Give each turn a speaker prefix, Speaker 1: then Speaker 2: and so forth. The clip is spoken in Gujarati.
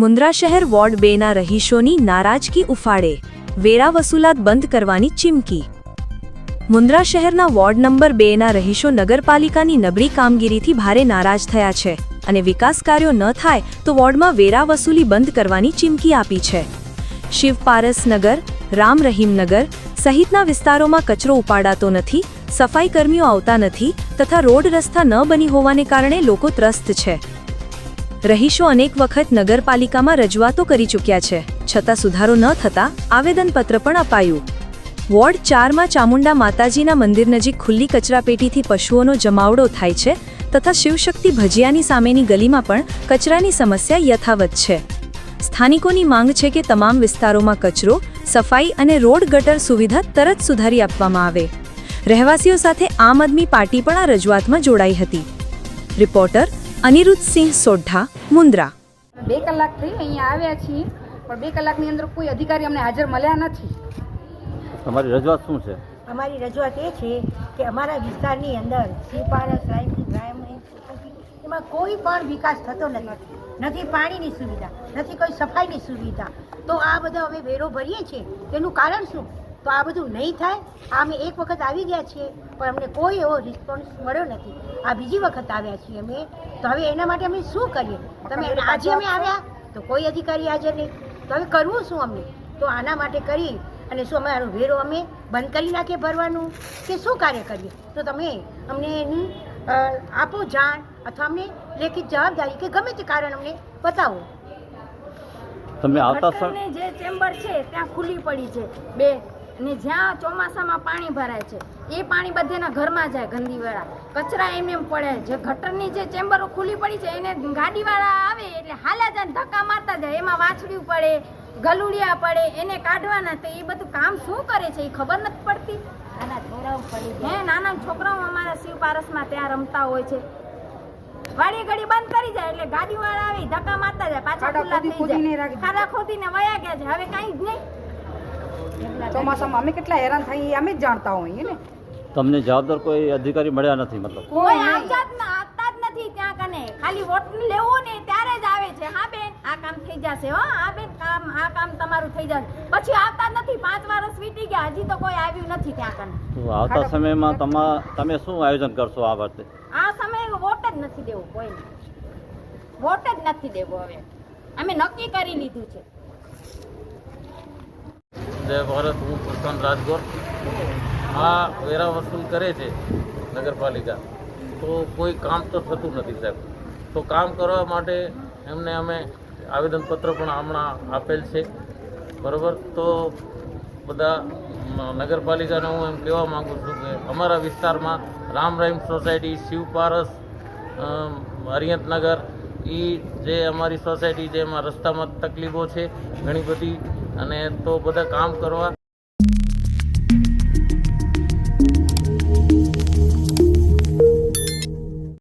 Speaker 1: મુન્દ્રા શહેર વોર્ડ બેના રહીશોની નારાજગી ઉફાળે. વેરા વસૂલાત બંધ કરવાની ચીમકી. મુન્દ્રા શહેરના વોર્ડ નંબર બેના રહીશો નગરપાલિકાની નબળી કામગીરીથી ભારે નારાજ થયા છે અને વિકાસ કાર્યો ન થાય તો વોર્ડમાં વેરા વસૂલી બંધ કરવાની ચીમકી આપી છે. શિવપારસનગર રામ રહીમનગર સહિતના વિસ્તારોમાં કચરો ઉપાડાતો નથી સફાઈ કર્મીઓ આવતા નથી તથા રોડ રસ્તા ન બની હોવાને કારણે લોકો ત્રસ્ત છે. રહીશો અનેક વખત નગરપાલિકામાં રજૂઆતો કરી ચૂક્યા છે. છતાં સુધારો ન થતાં આવેદનપત્ર પણ અપાયું. વોર્ડ ચારમાં ચામુંડા માતાજીના મંદિર નજીક ખુલ્લી કચરાપેટીથી પશુઓનો જમાવડો થાય છે તથા શિવશક્તિ ભજીયાની સામેની ગલીમાં પણ કચરાની સમસ્યા યથાવત છે. સ્થાનિકોની માંગ છે કે તમામ વિસ્તારોમાં કચરો, સફાઈ અને રોડ ગટર સુવિધા તરત સુધારી આપવામાં આવે. રહેવાસીઓ સાથે આમ આદમી પાર્ટી પણ આ રજૂઆતમાં જોડાઈ હતી. રિપોર્ટર અનિરુદ્ધસિંહ સોઢા મુન્દ્રા.
Speaker 2: બે કલાકથી અહીંયા આવ્યા છીએ પણ બે કલાકની અંદર કોઈ અધિકારી અમને હાજર મળ્યા નથી.
Speaker 3: તમારી રજૂઆત શું છે?
Speaker 4: અમારી રજૂઆત એ છે કે અમારા વિસ્તારની અંદર સીપારસ એમાં કોઈ પણ વિકાસ થતો નથી. નથી પાણીની સુવિધા નથી કોઈ સફાઈની સુવિધા. તો આ બધા અમે વેરો ભરીએ છીએ. તેનું કારણ શું? તો આ બધું નહીં થાય? આ અમે એક વખત આવી ગયા છીએ પણ અમને કોઈ એવો રિસ્પોન્સ મળ્યો નથી. આ બીજી વખત આવ્યા છીએ અમે. તો હવે એના માટે અમે શું કરીએ? તમે આજે અમે આવ્યા તો કોઈ અધિકારી હાજર નહીં. તો હવે કરવું શું અમને તો આના માટે કરી અને શું અમારો વેરો અમે બંધ કરી નાખીએ ભરવાનું? કે શું કાર્ય કરીએ? તો તમે અમને એની આપો જાણ અથવા અમને લેખિત જવાબદારી કે ગમે તે કારણ અમને બતાવો.
Speaker 3: તમે આવતા
Speaker 5: જે ચેમ્બર છે ત્યાં ખુલ્લી પડી છે. બે અને જ્યાં ચોમાસામાં પાણી ભરાય છે એ પાણી બધેના ઘરમાં જાય ગંદીવાળા. કચરા એમને એમ પડે. જે ગટરની જે ચેમ્બરો ખુલ્લી પડી છે એને ગાડીવાળા આવે એટલે હાલ્યા જાય ને ધક્કા મારતા જાય. એમાં વાછડ્યું પડે ગલુડિયા પડે એને કાઢવાના. તો એ બધું કામ શું કરે છે એ ખબર નથી પડતી.
Speaker 4: છોરાઓ પડી
Speaker 5: હે નાના છોકરાઓ અમારા શિવ પારસમાં ત્યાં રમતા હોય છે. વાડી ઘડી બંધ કરી જાય એટલે ગાડીવાળા આવી ધક્કા મારતા જાય પાછા ખુલ્લા થઈ જાય. ખાડા ખોદીને વયા ગયા છે. હવે કાંઈ જ નહીં.
Speaker 2: ચોમાસામાં અમે કેટલા હેરાન થઈએ અમે જ જાણતા હોઈએ ને?
Speaker 3: તમને જવાબદાર કોઈ અધિકારી મળ્યા નથી મતલબ?
Speaker 5: કોઈ આવતા જ ન- આવતા જ નથી ત્યાં કને. ખાલી વોટ લેવો ને ત્યારે જ આવે છે. હા બેન આ કામ થઈ જશે હો. આ બેન કામ આ કામ તમારું થઈ જશે. પછી આવતા જ નથી. પાંચ વર્ષ વીતી ગયા. હજી તો કોઈ આવ્યું નથી ત્યાં કને.
Speaker 3: તો આવતા સમયમાં તમા તમે શું આયોજન કરશો આ બાબતે
Speaker 5: આ સમયે વોટ જ નથી દેવો કોઈને વોટ જ નથી દેવો હવે. અમે નક્કી કરી લીધું છે.
Speaker 6: જય ભારત, હું પ્રશાંત રાજગોર. આ વેરા વસૂલ કરે છે નગરપાલિકા. તો કોઈ કામ તો થતું નથી સાહેબ. તો કામ કરવા માટે એમને અમે આવેદનપત્ર પણ હમણાં આપેલ છે. બરાબર? તો બધા નગરપાલિકાને હું એમ કહેવા માગું છું કે અમારા વિસ્તારમાં રામ રહીમ સોસાયટી શિવપારસ પારસ હરિયતનગર એ જે અમારી સોસાયટી જે એમાં રસ્તામાં તકલીફો છે. ઘણી બધી અને તો બધા કામ કરવા